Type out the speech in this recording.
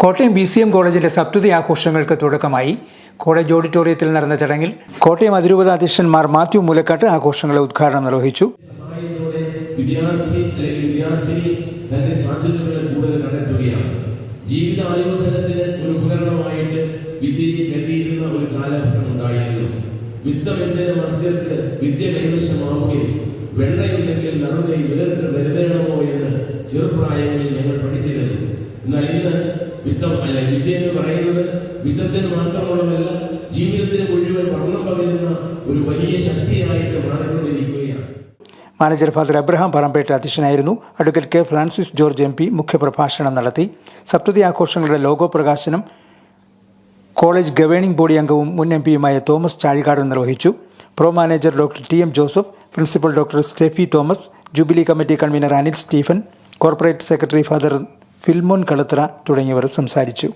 Kottayam B C M കോളേജിന്റെ സപ്തതി ആഘോഷങ്ങൾക്ക് തുടക്കമായി. കോളേജ് ഓഡിറ്റോറിയത്തിൽ നടന്ന ചടങ്ങിൽ കോട്ടയം അതിരൂപത അധ്യക്ഷന്മാർ മാത്യു മൂലക്കാട്ട് ആഘോഷങ്ങളെ ഉദ്ഘാടനം നിർവഹിച്ചു. വിദ്യാർത്ഥി അല്ലെങ്കിൽ ഒരു ഉപകരണമായിട്ട് ഒരു കാലഘട്ടം ഉണ്ടായിരുന്നു. വേറിട്ട് വരുതേണമോ എന്ന് ചെറുപ്രായങ്ങളിൽ ഞങ്ങൾ പഠിച്ചിരുന്നു. എന്നാൽ ഇന്ന് വിത്തം അല്ല വിദ്യ എന്ന് പറയുന്നത് വിത്തത്തിന് മാത്രമുള്ളതല്ല ജീവിതത്തിന് മുഴുവൻ വർണം പകരുന്ന ഒരു വലിയ ശക്തിയായിട്ട് മാറിക്കൊണ്ടിരിക്കുകയാണ്. മാനേജർ ഫാദർ അബ്രഹാം പറമ്പേട്ട് അധ്യക്ഷനായിരുന്നു. Advocate K Francis George M P മുഖ്യപ്രഭാഷണം നടത്തി. സപ്തതി ആഘോഷങ്ങളുടെ ലോഗോ പ്രകാശനം കോളേജ് ഗവേണിംഗ് ബോഡി അംഗവും മുൻ എം പിയുമായ തോമസ് ചാഴികാട് നിർവഹിച്ചു. Pro manager doctor T M Joseph principal doctor Steffi Thomas jubilee committee convener Anil Stephen corporate secretary father Filmon Kaluthra തുടങ്ങിയവർ സംസാരിച്ചു.